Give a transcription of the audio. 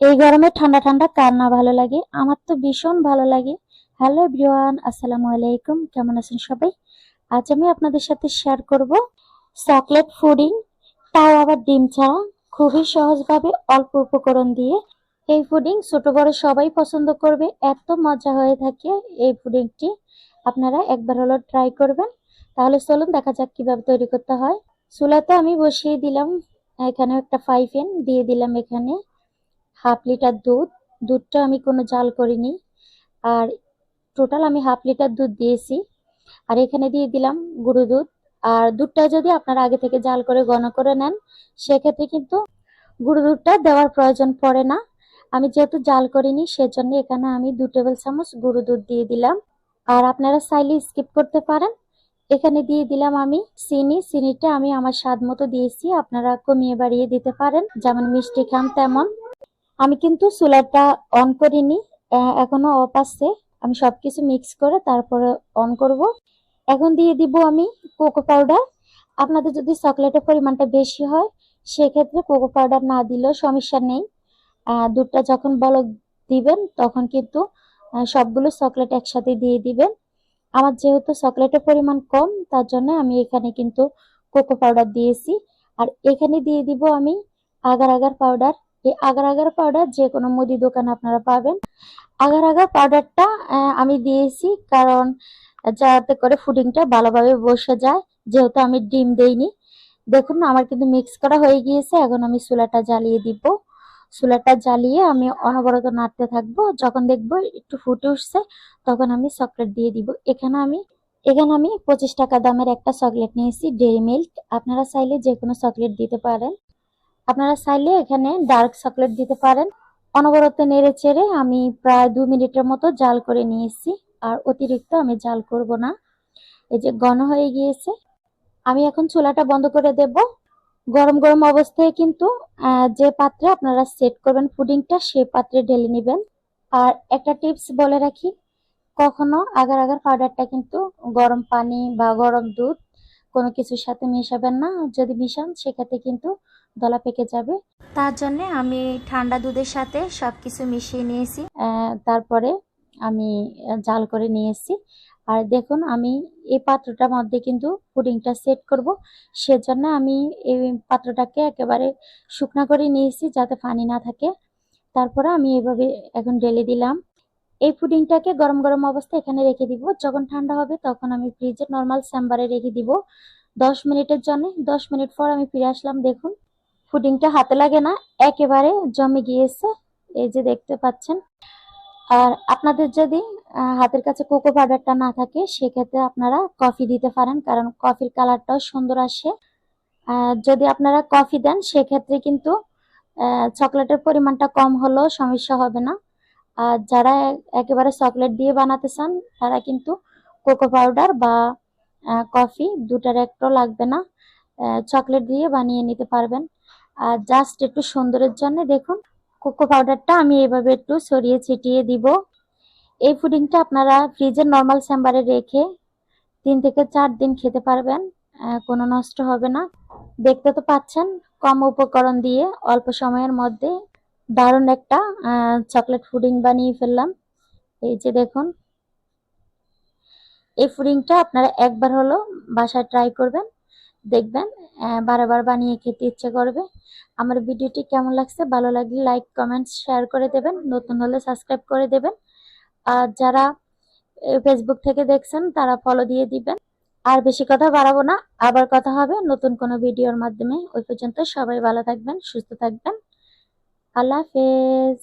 এই গরমে ঠান্ডা ঠান্ডা কার না ভালো লাগে? আমার তো ভীষণ ভালো লাগে। হ্যালো এভরিওয়ান আসসালামু আলাইকুম। কেমন আছেন সবাই? আজ আমি আপনাদের সাথে শেয়ার করব চকলেট পুডিং তাও আবার ডিম ছাড়া, খুবই সহজভাবে অল্প উপকরণ দিয়ে। এই পুডিং ছোট বড় সবাই পছন্দ করবে, এত মজা হয়ে থাকে এই পুডিংটি আপনারা একবার হলো ট্রাই করবেন। তাহলে চলুন দেখা যাক কীভাবে তৈরি করতে হয়। চুলাতে আমি বসিয়ে দিলাম এখানে একটা ফাইভ এন দিয়ে দিলাম এখানে। হাফ লিটার দুধ। দুধটা আমি কোনো জাল করিনি। আর টোটাল আমি হাফ লিটার দুধ দিয়েছি। আর এখানে দিয়ে দিলাম গুঁড়ো দুধ। আর দুধটা যদি আপনারা আগে থেকে জাল করে ঘন করে নেন, সেক্ষেত্রে কিন্তু গুঁড়ো দুধটা দেওয়ার প্রয়োজন পড়ে না। আমি যেহেতু জাল করিনি, সেজন্য এখানে আমি দু টেবিল চামচ গুঁড়ো দুধ দিয়ে দিলাম। আর আপনারা চাইলে স্কিপ করতে পারেন। এখানে দিয়ে দিলাম আমি চিনি। চিনিটা আমি আমার স্বাদ মতো দিয়েছি। আপনারা কমিয়ে বাড়িয়ে দিতে পারেন। যেমন মিষ্টি খান তেমন। আমি কিন্তু চুলাটা অন করিনি এখনও অফ আছে। আমি সবকিছু মিক্স করে তারপরে অন করব। এখন দিয়ে দিব আমি কোকো পাউডার আপনাদের যদি চকলেটের পরিমাণটা বেশি হয়, সেক্ষেত্রে কোকো পাউডার না দিলেও সমস্যা নেই। দুধটা যখন বলক দিবেন, তখন কিন্তু সবগুলো চকলেট একসাথে দিয়ে দিবেন। আমার যেহেতু চকলেটের পরিমাণ কম, তার জন্য আমি এখানে কিন্তু কোকো পাউডার দিয়েছি। আর এখানে দিয়ে দিব আমি আগার আগার পাউডার এই আগার আগার পাউডার যে কোনো মুদি দোকানে আপনারা পাবেন। আগার আগার পাউডারটা আমি দিয়েছি কারণ যাতে করে ফুডিংটা ভালোভাবে বসে যায়। যেহেতু আমি ডিম দেইনি। দেখুন আমার কিন্তু মিক্স করা হয়ে গিয়েছে। এখন আমি চুলাটা জ্বালিয়ে দিব। চুলাটা জ্বালিয়ে আমি অনবরত নাড়তে থাকব। যখন দেখব একটু ফুটে উঠছে, তখন আমি চকলেট দিয়ে দিব। এখানে আমি এখানে আমি পঁচিশ টাকা দামের একটা চকলেট নিয়েছি ডেরি মিল্ক আপনারা চাইলে যে কোনো চকলেট দিতে পারেন। আপনারা চাইলে এখানে ডার্ক চকলেট দিতে পারেন। অনবরত নেড়ে চেড়ে আমি প্রায় দু মিনিটের মতো জাল করে নিয়েছি, আর অতিরিক্ত আমি জাল করব না। এই যে ঘন হয়ে গিয়েছে। আমি এখন চুলাটা বন্ধ করে দেব। গরম গরম অবস্থায় কিন্তু যে পাত্রে আপনারা সেট করবেন পুডিংটা সেই পাত্রে ঢেলে নেবেন। আর একটা টিপস বলে রাখি, কখনো আগার আগার পাউডারটা কিন্তু গরম পানি বা গরম দুধ কোনো কিছুর সাথে মেশাবেন না। যদি মিশান, সেক্ষেত্রে কিন্তু দলা পেকে যাবে। তার জন্য আমি ঠান্ডা দুধের সাথে সবকিছু মিশিয়ে নিয়েছি। তারপরে আমি জাল করে নিয়েছি আর দেখুন আমি এই পাত্রটার মধ্যে কিন্তু পুডিংটা সেট করব। সেজন্য আমি এই পাত্রটাকে একেবারে শুকনা করে নিয়েছি যাতে পানি না থাকে। তারপরে আমি এভাবে এখন ঢেলে দিলাম। এই পুডিংটাকে গরম গরম অবস্থায় এখানে রেখে দিব। যখন ঠান্ডা হবে তখন আমি ফ্রিজে নর্মাল চেম্বারে রেখে দিব। দশ মিনিটের জন্য দশ মিনিট পর আমি ফিরে আসলাম দেখুন। পুডিংটা হাতে লাগে না, একেবারে জমে গিয়েছে, এই যে দেখতে পাচ্ছেন। আর আপনাদের যদি হাতের কাছে কোকো পাউডারটা না থাকে, সেক্ষেত্রে আপনারা কফি দিতে পারেন, কারণ কফির কালারটাও সুন্দর আসে। যদি আপনারা কফি দেন, সেক্ষেত্রে কিন্তু চকলেটের পরিমাণটা কম হলেও সমস্যা হবে না। আর যারা একেবারে চকলেট দিয়ে বানাতে চান, তারা কিন্তু কোকো পাউডার বা কফি দুটার একটাও লাগবে না চকলেট দিয়ে বানিয়ে নিতে পারবেন। আর জাস্ট একটু সুন্দরের জন্য দেখুন কোকো পাউডারটা আমি এভাবে একটু ছড়িয়ে ছিটিয়ে দিব। এই পুডিংটা আপনারা ফ্রিজের নর্মাল চেম্বারে রেখে তিন থেকে চার দিন খেতে পারবেন কোনো নষ্ট হবে না। দেখতে তো পাচ্ছেন, কম উপকরণ দিয়ে অল্প সময়ের মধ্যে দারুণ একটা চকলেট পুডিং বানিয়ে ফেললাম। এই যে দেখুন, এই পুডিংটা আপনারা একবার হলো বাসায় ট্রাই করবেন। দেখবেন বারবার বানিয়ে খেতে ইচ্ছে করবে। আমার ভিডিওটি কেমন লাগছে, ভালো লাগলে লাইক, কমেন্ট, শেয়ার করে দেবেন, নতুন হলে সাবস্ক্রাইব করে দেবেন। আর যারা ফেসবুক থেকে দেখছেন, তারা ফলো দিয়ে দিবেন। আর বেশি কথা বাড়াবো না, আবার কথা হবে নতুন কোনো ভিডিওর মাধ্যমে। ওই পর্যন্ত সবাই ভালো থাকবেন, সুস্থ থাকবেন। আল্লাহ হাফেজ।